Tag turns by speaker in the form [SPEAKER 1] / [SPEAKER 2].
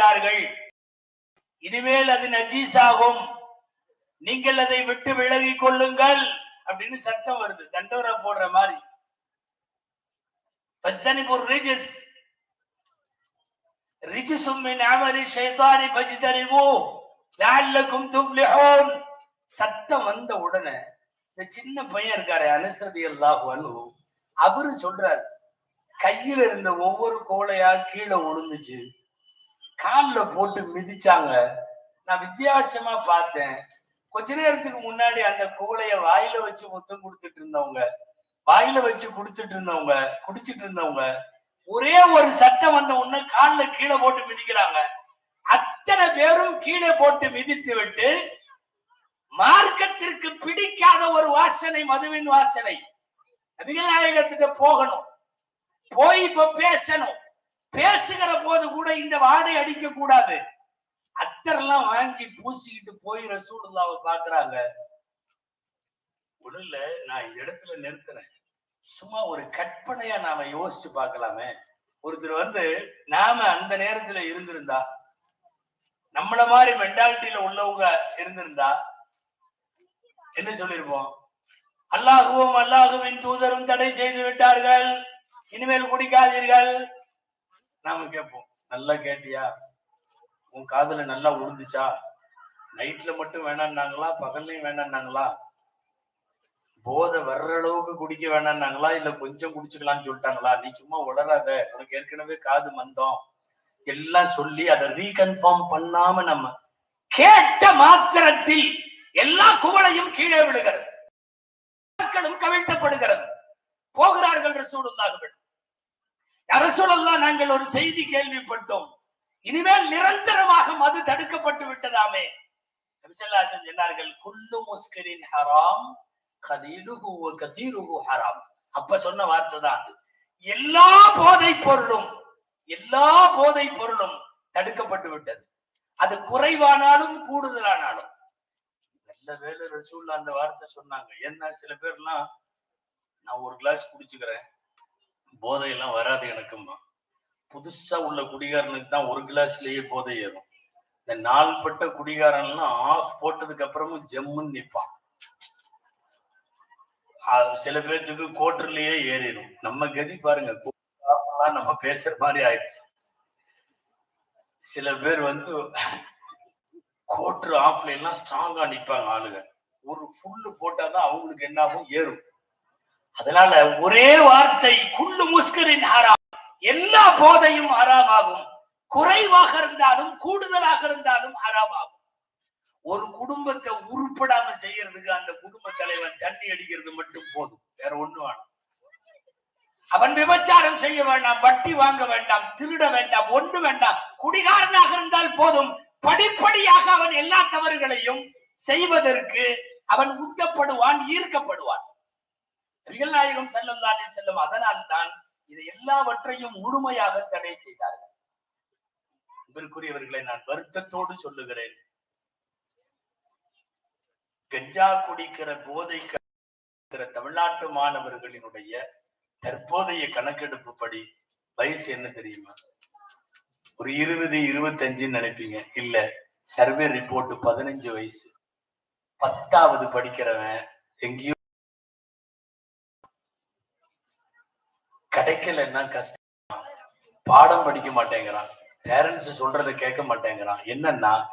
[SPEAKER 1] விட்டார்கள் இனிமேல் அது நஜீஸாகும். நீங்கள் அதை விட்டு விலகி கொள்ளுங்கள் அப்படின்னு சத்தம் வருது. தண்டோரா போடுற மாதிரி. பஜ்தனிபுர் ரிஜிஸ். ரிஜிசும் மின் அமலி ஷைத்தானி பஜ்தனிபு லஅல்லக்கும் துஃப்லிஹூன் சத்தம் வந்த உடனே இந்த சின்ன பையன் இருக்காரு அனுசரதி அல்லாஹ் அனு அவரு சொல்றாரு கையில இருந்த ஒவ்வொரு கோலையா கீழே விழுந்துச்சு காலில் போட்டு மிதிச்சாங்க. நான் வித்தியாசமா பார்த்தேன். கொஞ்ச நேரத்துக்கு முன்னாடி அந்த கூலைய வாயில வச்சு முத்தம் கொடுத்துட்டு இருந்தவங்க வாயில வச்சு கொடுத்துட்டு இருந்தவங்க குடிச்சிட்டு இருந்தவங்க ஒரே ஒரு சட்டம் வந்த உடனே காலில் கீழே போட்டு மிதிக்கிறாங்க. அத்தனை பேரும் கீழே போட்டு மிதித்து விட்டு மார்க்கத்திற்கு பிடிக்காத ஒரு வாசனை மதுவின் வாசனை. நபிகள் நாயகத்திட்ட போகணும். போய் இப்ப பேசணும். பேசுகிற போது கூட இந்த வாடை அடிக்க கூடாது. அத்தரெல்லாம் வாங்கி பூசிக்கிட்டு போய் ரசூலுல்லாவை பாக்குறாங்க ஒண்ணுல இல்ல நான் இந்த இடத்துல நிறுத்துறேன். சும்மா ஒரு கற்பனையா நாம யோசிச்சு பார்க்கலாமே. ஒருத்தர் வந்து நாம அந்த நேரத்துல இருந்திருந்தா நம்மள மாதிரி மென்டாலிட்டியில உள்ளவங்க இருந்திருந்தா என்ன சொல்லிருப்போம்? அல்லாஹுவும் அல்லாஹுவின் தூதரும் தடை செய்து விட்டார்கள். இனிமேல் குடிக்காதீர்கள். நாம கேட்போம். நல்லா கேட்டியா? உன் காதுல நல்லா உழுந்துச்சா? நைட்ல மட்டும் வேணான்னாங்களா? பகல்லையும் வேணான்னாங்களா? போதை வர்ற அளவுக்கு குடிக்க வேணான்னாங்களா? இல்ல கொஞ்சம் குடிச்சுக்கலாம்னு சொல்லிட்டாங்களா? நீ சும்மா உளராத உனக்கு ஏற்கனவே காது மந்தம். எல்லாம் சொல்லி அதை ரீகன்ஃபார்ம் பண்ணாம நம்ம கேட்ட மாத்திரத்தில் எல்லா குவளையும் கீழே விழுகிறது. மக்களும் கவிழ்த்தப்படுகிறது. போகிறார்கள் ரசூலுல்லாஹ் அரசுலல்லா நாங்கள் ஒரு செய்தி கேள்விப்பட்டோம். இனிமேல் நிரந்தரமாக மது தடுக்கப்பட்டு விட்டதாமே. சொன்னார்கள் குல்லு முஸ்கரின் ஹராம் கலீலுஹு வ ஹராம். அப்ப சொன்ன வார்த்தை தான் அது. எல்லா போதை பொருளும் எல்லா போதை பொருளும் தடுக்கப்பட்டு விட்டது. அது குறைவானாலும் கூடுதலானாலும். நல்ல வேலை ரசூல்ல அந்த வார்த்தை சொன்னாங்க. என்ன சில பேர்லாம் நான் ஒரு கிளாஸ் குடிச்சுக்கிறேன். போதையெல்லாம் வராது எனக்குமா. புதுசா உள்ள குடிகாரனுக்கு தான் ஒரு கிளாஸ்லயே போதை ஏறும். இந்த நாள்பட்ட குடிகாரன்லாம் ஆஃப் போட்டதுக்கு அப்புறமும் ஜம்முன்னு நிப்பான். சில பேர்த்துக்கு கோட்டர்லயே ஏறிடும். நம்ம கதி பாருங்க நம்ம பேசுற மாதிரி ஆயிடுச்சு. சில பேர் வந்து கோட்ரு ஆஃப்ல எல்லாம் ஸ்ட்ராங்கா நிப்பாங்க ஆளுங்க. ஒரு ஃபுல்லு போட்டாதான் அவங்களுக்கு என்னாகும்? ஏறும். அதனால ஒரே வார்த்தை குள்ளு முஸ்கரின் ஹராம். எல்லா போதையும் ஹராமாகும். குறைவாக இருந்தாலும் கூடுதலாக இருந்தாலும் ஹராமாகும். ஒரு குடும்பத்தை உருப்படாம செய்யறதுக்கு அந்த குடும்ப தலைவன் தண்ணி அடிக்கிறது மட்டும் போதும். வேற ஒண்ணு வேணும். அவன் விபச்சாரம் செய்ய வேண்டாம் வட்டி வாங்க வேண்டாம் திருட வேண்டாம் ஒண்ணு வேண்டாம். குடிகாரனாக இருந்தால் போதும். படிப்படியாக அவன் எல்லா தவறுகளையும் செய்வதற்கு அவன் உத்தப்படுவான் ஈர்க்கப்படுவான். நபிகள் நாயகம் செல்லல்லாலே செல்லும் அதனால் தான் இதை எல்லாவற்றையும் முழுமையாக தடை செய்தார்கள். அன்பிற்குரியவர்களை நான் வருத்தத்தோடு சொல்லுகிறேன். கஞ்சா குடிக்கிற போதைக்கு தமிழ்நாட்டு மாணவர்களினுடைய தற்போதைய கணக்கெடுப்பு படி வயசு என்ன தெரியுமா? ஒரு இருபது இருபத்தஞ்சுன்னு நினைப்பீங்க. இல்ல சர்வே ரிப்போர்ட் பதினஞ்சு வயசு. பத்தாவது படிக்கிறவன் எங்கேயோ கிடைக்கலன்னா கஷ்டம். பாடம் படிக்க மாட்டேங்கிறான். பேரண்ட்ஸ் சொல்றதை கேட்க மாட்டேங்கிறான். என்னன்னா